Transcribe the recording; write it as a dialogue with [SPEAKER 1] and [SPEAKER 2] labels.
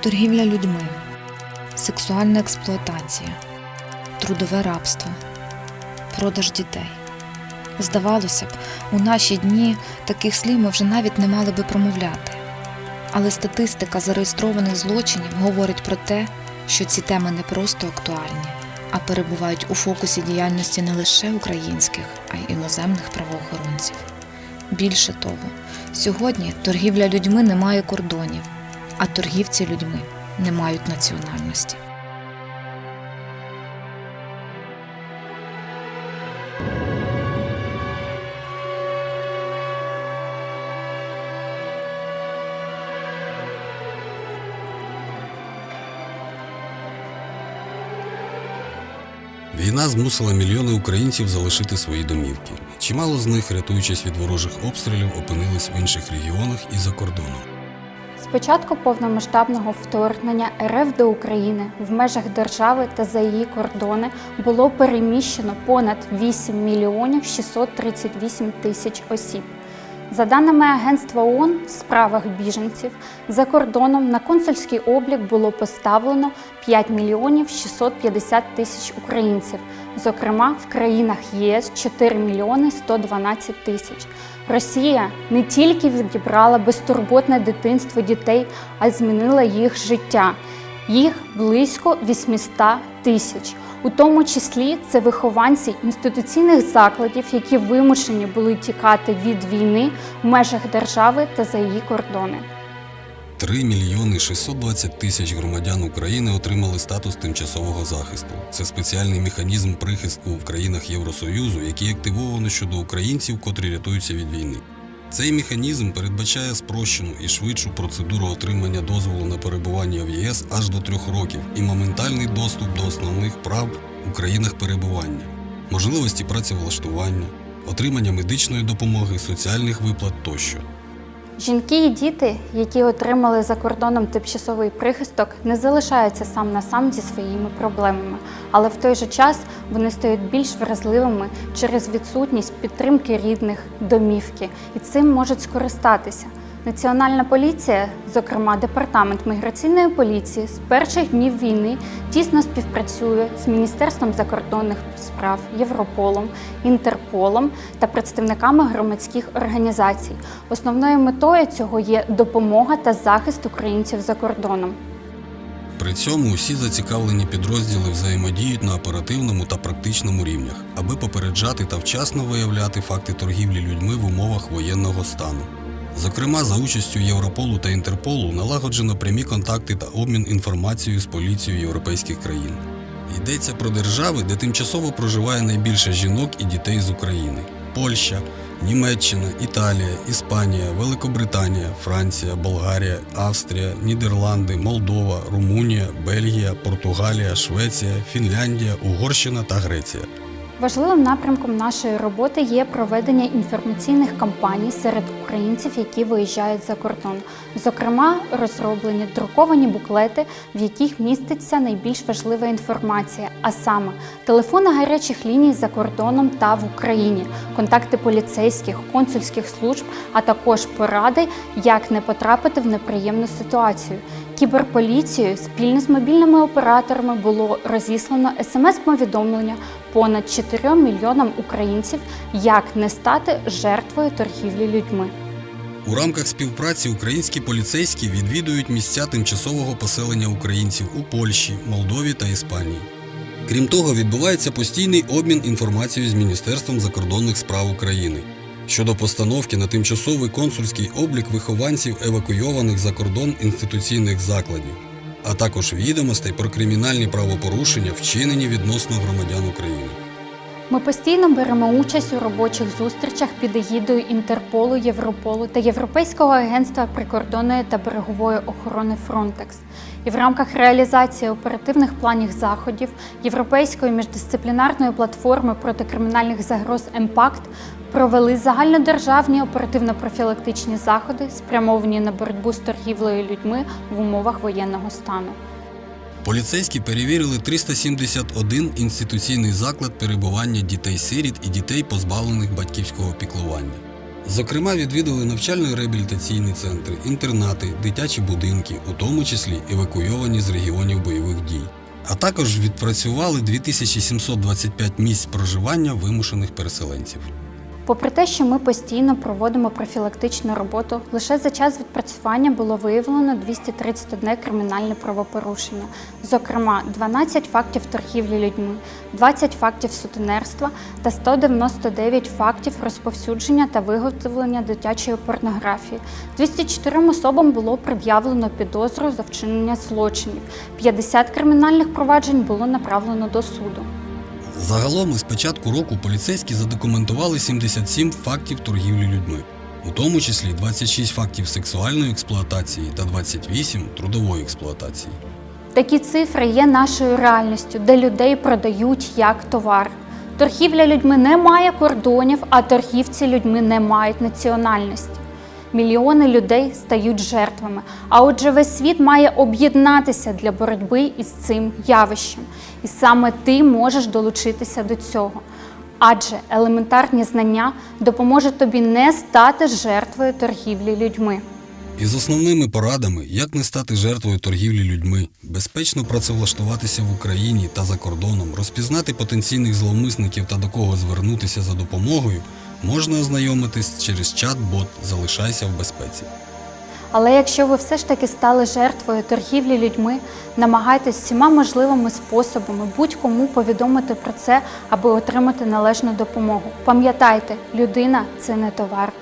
[SPEAKER 1] торгівля людьми, сексуальна експлуатація, трудове рабство, продаж дітей. Здавалося б, у наші дні таких слів ми вже навіть не мали би промовляти. Але статистика зареєстрованих злочинів говорить про те, що ці теми не просто актуальні, а перебувають у фокусі діяльності не лише українських, а й іноземних правоохоронців. Більше того, сьогодні торгівля людьми не має кордонів, а торгівці людьми не мають національності.
[SPEAKER 2] Війна змусила мільйони українців залишити свої домівки. Чимало з них, рятуючись від ворожих обстрілів, опинились в інших регіонах і за кордоном.
[SPEAKER 3] Початку повномасштабного вторгнення РФ до України в межах держави та за її кордони було переміщено понад 8 мільйонів 638 тисяч осіб. За даними Агентства ООН в справах біженців, за кордоном на консульський облік було поставлено 5 мільйонів 650 тисяч українців, зокрема в країнах ЄС 4 мільйони 112 тисяч. Росія не тільки відібрала безтурботне дитинство дітей, а й змінила їх життя. Їх близько 800 тисяч. У тому числі це вихованці інституційних закладів, які вимушені були тікати від війни в межах держави та за її кордони.
[SPEAKER 2] 3 мільйони 620 тисяч громадян України отримали статус тимчасового захисту. Це спеціальний механізм прихистку в країнах Євросоюзу, який активовано щодо українців, котрі рятуються від війни. Цей механізм передбачає спрощену і швидшу процедуру отримання дозволу на перебування в ЄС аж до трьох років і моментальний доступ до основних прав у країнах перебування, можливості працевлаштування, отримання медичної допомоги, соціальних виплат тощо.
[SPEAKER 3] Жінки і діти, які отримали за кордоном тимчасовий прихисток, не залишаються сам на сам зі своїми проблемами, але в той же час вони стають більш вразливими через відсутність підтримки рідних, домівки, і цим можуть скористатися. Національна поліція, зокрема департамент міграційної поліції, з перших днів війни тісно співпрацює з Міністерством закордонних справ, Європолом, Інтерполом та представниками громадських організацій. Основною метою цього є допомога та захист українців за кордоном.
[SPEAKER 2] При цьому усі зацікавлені підрозділи взаємодіють на оперативному та практичному рівнях, аби попереджати та вчасно виявляти факти торгівлі людьми в умовах воєнного стану. Зокрема, за участю Європолу та Інтерполу налагоджено прямі контакти та обмін інформацією з поліцією європейських країн. Йдеться про держави, де тимчасово проживає найбільше жінок і дітей з України: Польща, Німеччина, Італія, Іспанія, Великобританія, Франція, Болгарія, Австрія, Нідерланди, Молдова, Румунія, Бельгія, Португалія, Швеція, Фінляндія, Угорщина та Греція.
[SPEAKER 3] Важливим напрямком нашої роботи є проведення інформаційних кампаній серед українців, які виїжджають за кордон. Зокрема, розроблені друковані буклети, в яких міститься найбільш важлива інформація, а саме телефони гарячих ліній за кордоном та в Україні, контакти поліцейських, консульських служб, а також поради, як не потрапити в неприємну ситуацію. Кіберполіцією спільно з мобільними операторами було розіслано смс-повідомлення понад 4 мільйонам українців, як не стати жертвою торгівлі людьми.
[SPEAKER 2] У рамках співпраці українські поліцейські відвідують місця тимчасового поселення українців у Польщі, Молдові та Іспанії. Крім того, відбувається постійний обмін інформацією з Міністерством закордонних справ України щодо постановки на тимчасовий консульський облік вихованців евакуйованих за кордон інституційних закладів, а також відомостей про кримінальні правопорушення, вчинені відносно громадян України.
[SPEAKER 3] Ми постійно беремо участь у робочих зустрічах під егідою Інтерполу, Європолу та Європейського агентства прикордонної та берегової охорони Frontex. І в рамках реалізації оперативних планів заходів Європейської міждисциплінарної платформи проти кримінальних загроз ЕМПАКТ провели загальнодержавні оперативно-профілактичні заходи, спрямовані на боротьбу з торгівлею людьми в умовах воєнного стану.
[SPEAKER 2] Поліцейські перевірили 371 інституційний заклад перебування дітей-сиріт і дітей, позбавлених батьківського піклування. Зокрема, відвідали навчально-реабілітаційні центри, інтернати, дитячі будинки, у тому числі евакуйовані з регіонів бойових дій. А також відпрацювали 2725 місць проживання вимушених переселенців.
[SPEAKER 3] Попри те, що ми постійно проводимо профілактичну роботу, лише за час відпрацювання було виявлено 231 кримінальне правопорушення, зокрема 12 фактів торгівлі людьми, 20 фактів сутенерства та 199 фактів розповсюдження та виготовлення дитячої порнографії. 204 особам було пред'явлено підозру за вчинення злочинів. 50 кримінальних проваджень було направлено до суду.
[SPEAKER 2] Загалом із початку року поліцейські задокументували 77 фактів торгівлі людьми, у тому числі 26 фактів сексуальної експлуатації та 28 трудової експлуатації.
[SPEAKER 3] Такі цифри є нашою реальністю, де людей продають як товар. Торгівля людьми не має кордонів, а торгівці людьми не мають національності. Мільйони людей стають жертвами. А отже, весь світ має об'єднатися для боротьби із цим явищем. І саме ти можеш долучитися до цього. Адже елементарні знання допоможуть тобі не стати жертвою торгівлі людьми.
[SPEAKER 2] Із основними порадами, як не стати жертвою торгівлі людьми, безпечно працевлаштуватися в Україні та за кордоном, розпізнати потенційних зловмисників та до кого звернутися за допомогою, можна ознайомитись через чат-бот Залишайся в безпеці.
[SPEAKER 3] Але якщо ви все ж таки стали жертвою торгівлі людьми, намагайтесь всіма можливими способами будь-кому повідомити про це, аби отримати належну допомогу. Пам'ятайте, людина це не товар.